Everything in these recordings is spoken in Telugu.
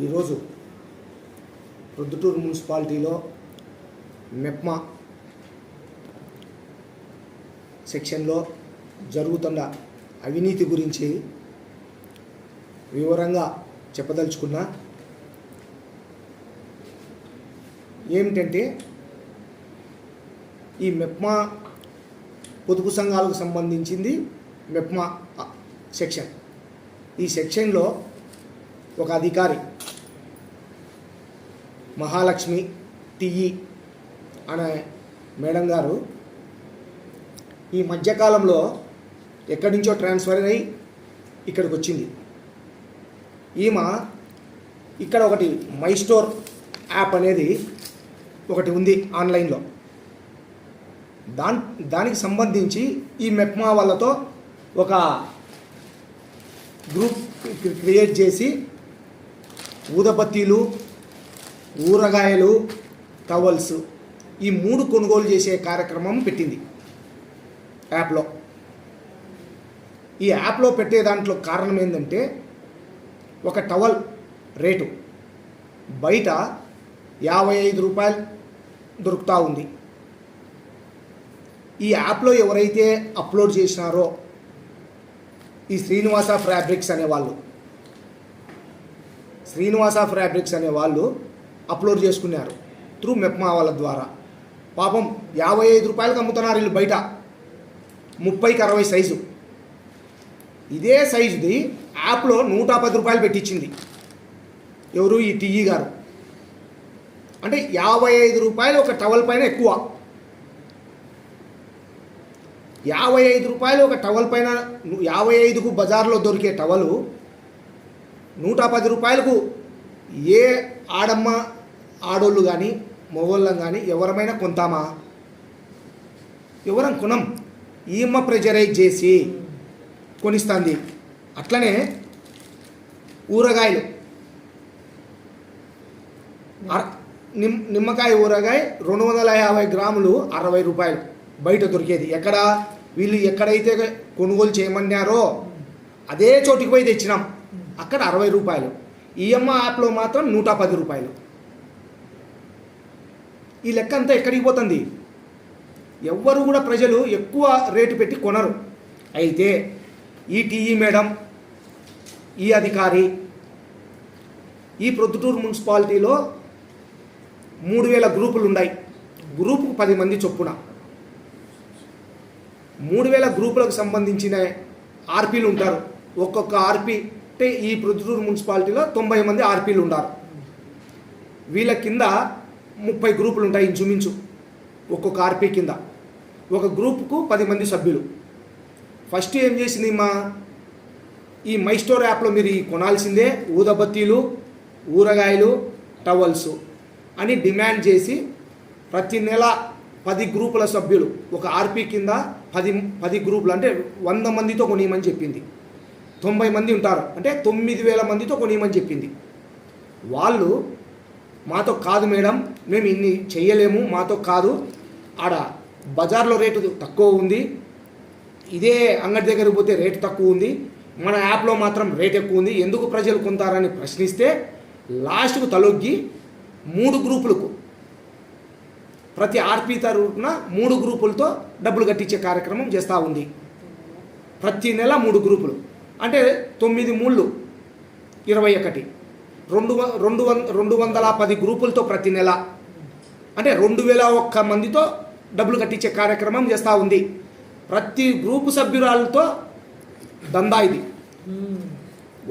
ఈరోజు ప్రొద్దుటూరు మున్సిపాలిటీలో మెప్మా సెక్షన్లో జరుగుతున్న అవినీతి గురించి వివరంగా చెప్పదలుచుకున్నా ఏమిటంటే ఈ మెప్మా పొదుపు సంఘాలకు సంబంధించింది మెప్మా సెక్షన్. ఈ సెక్షన్లో ఒక అధికారి మహాలక్ష్మి టిఈ అనే మేడం గారు ఈ మధ్యకాలంలో ఎక్కడి నుంచో ట్రాన్స్ఫర్ అయ్యి ఇక్కడికి వచ్చింది. ఈమె ఇక్కడ ఒకటి మై స్టోర్ యాప్ అనేది ఒకటి ఉంది ఆన్లైన్లో. దాన్ దానికి సంబంధించి ఈ మెప్మా వాళ్ళతో ఒక గ్రూప్ క్రియేట్ చేసి ఊదబత్తీలు ఊరగాయలు టవల్స్ ఈ మూడు కొనుగోలు చేసే కార్యక్రమం పెట్టింది. యాప్లో ఈ యాప్లో పెట్టే దాంట్లో కారణం ఏంటంటే ఒక టవల్ రేటు. బయట యాభై ఐదు రూపాయలు దొరుకుతూ ఉంది. ఈ యాప్లో ఎవరైతే అప్లోడ్ చేసినారో ఈ శ్రీనివాస ఫ్యాబ్రిక్స్ అనేవాళ్ళు. శ్రీనివాస ఫ్యాబ్రిక్స్ అనే వాళ్ళు అప్లోడ్ చేసుకున్నారు త్రూ మెప్మా వాళ్ళ ద్వారా. పాపం యాభై ఐదు రూపాయలకు అమ్ముతున్నారు వీళ్ళు బయట. ముప్పైకి అరవై సైజు. ఇదే సైజుది యాప్లో నూట పది రూపాయలు పెట్టించింది. ఎవరు ఈ టీఈ గారు? అంటే యాభై ఐదు రూపాయలు ఒక టవల్ పైన ఎక్కువ. యాభై ఐదు రూపాయలు ఒక టవల్ పైన యాభై ఐదుకు బజార్లో దొరికే టవలు నూట పది రూపాయలకు ఏ ఆడమ్మ ఆడోళ్ళు కానీ మొగోళ్ళం కానీ ఎవరమైనా కొంటామా ఎవరం కొనం. ఈమ్మ ప్రెజరైజ్ చేసి కొనిస్తుంది. అట్లనే ఊరగాయలు. నిమ్ నిమ్మకాయ ఊరగాయ రెండు వందల యాభై గ్రాములు అరవై రూపాయలు. బయట దొరికేది. ఎక్కడ? వీళ్ళు ఎక్కడైతే కొనుగోలు చేయమన్నారో అదే చోటికి పోయి తెచ్చినాం. అక్కడ అరవై రూపాయలు. ఈఎంఐ యాప్లో మాత్రం నూట పది రూపాయలు. ఈ లెక్క అంతా ఎక్కడికి పోతుంది? ఎవ్వరు కూడా ప్రజలు ఎక్కువ రేటు పెట్టి కొనరు. అయితే ఈ టీఈ మేడం ఈ అధికారి ఈ ప్రొద్దుటూరు మున్సిపాలిటీలో మూడు వేల గ్రూపులు ఉన్నాయి. గ్రూపుకు పది మంది చొప్పున. మూడు వేల గ్రూపులకు సంబంధించిన ఆర్పీలు ఉంటారు. ఒక్కొక్క ఆర్పీ అంటే ఈ ప్రొద్దుటూరు మున్సిపాలిటీలో తొంభై మంది ఆర్పీలు ఉన్నారు వీళ్ళ కింద ముప్పై గ్రూపులు ఉంటాయి ఇంచుమించు ఒక్కొక్క ఆర్పీ కింద. ఒక గ్రూపుకు పది మంది సభ్యులు. ఫస్ట్ ఏం చేసింది మా ఈ మై స్టోర్ యాప్లో మీరు కొనాల్సిందే ఊదబత్తీలు ఊరగాయలు టవల్స్ అని డిమాండ్ చేసి ప్రతి నెల పది గ్రూపుల సభ్యులు ఒక ఆర్పీ కింద పది పది గ్రూపులు అంటే వంద మందితో కొనియమని చెప్పింది. తొంభై మంది ఉంటారు. అంటే తొమ్మిది వేల మందితో కొనియమని చెప్పింది. వాళ్ళు మాతో కాదు మేడం మేము ఇన్ని చెయ్యలేము మాతో కాదు. ఆడ బజార్లో రేటు తక్కువ ఉంది. ఇదే అంగడి దగ్గరికి పోతే రేటు తక్కువ ఉంది. మన యాప్లో మాత్రం రేట్ ఎక్కువ ఉంది. ఎందుకు ప్రజలు కొంటారని ప్రశ్నిస్తే లాస్ట్కు తలొగ్గి మూడు గ్రూపులకు ప్రతి ఆర్పీ తరఫున మూడు గ్రూపులతో డబ్బులు కట్టించే కార్యక్రమం చేస్తూ ఉంది. ప్రతి నెల మూడు గ్రూపులు. అంటే తొమ్మిది మూళ్ళు ఇరవై ఒకటి. రెండు రెండు వం రెండు వందల పది గ్రూపులతో ప్రతి నెల. అంటే రెండు వేల ఒక్క మందితో డబ్బులు కట్టించే కార్యక్రమం చేస్తూ ఉంది. ప్రతి గ్రూపు సభ్యురాలతో దందా ఇది.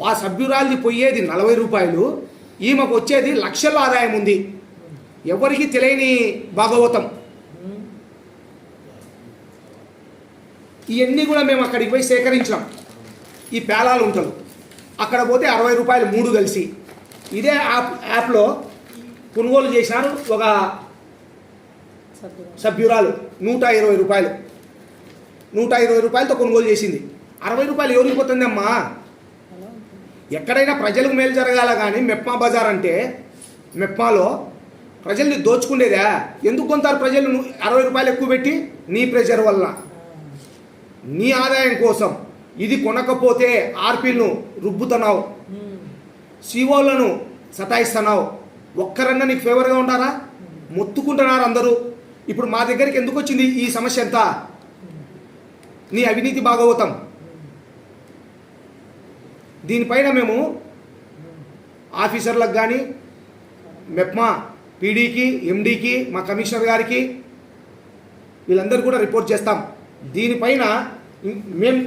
ఆ సభ్యురాలది పోయేది నలభై రూపాయలు ఈమెకు వచ్చేది లక్షల ఆదాయం ఉంది. ఎవరికి తెలియని భాగవతం. ఇవన్నీ కూడా మేము అక్కడికి పోయి సేకరించాం ఈ పేలాలు ఉంటారు అక్కడ పోతే అరవై రూపాయలు మూడు కలిసి. ఇదే యాప్ యాప్లో కొనుగోలు చేశాను ఒక సభ్యురాలు. నూట ఇరవై రూపాయలు. నూట ఇరవై రూపాయలతో కొనుగోలు చేసింది. అరవై రూపాయలు ఎవరికి పోతుందమ్మా? ఎక్కడైనా ప్రజలకు మేలు జరగాల కానీ మెప్మా బజార్ అంటే మెప్మాలో ప్రజల్ని దోచుకునేదా ఎందుకు కొంటారు ప్రజలు? అరవై రూపాయలు ఎక్కువ పెట్టి నీ ప్రెషర్ వల్ల. నీ ఆదాయం కోసం. ఇది కొనకపోతే ఆర్పీలను రుబ్బుతున్నావు. సిఓలను సతాయిస్తున్నావు. ఒక్కరన్నా నీకు ఫేవర్గా ఉండారా మొత్తుకుంటున్నారు అందరూ. ఇప్పుడు మా దగ్గరికి ఎందుకు వచ్చింది ఈ సమస్య ఎంత నీ అవినీతి భాగవతం. దీనిపైన మేము ఆఫీసర్లకు కానీ మెప్మా పీడీకి ఎండీకి మా కమిషనర్ గారికి వీళ్ళందరూ కూడా రిపోర్ట్ చేస్తాం. దీనిపైన మేము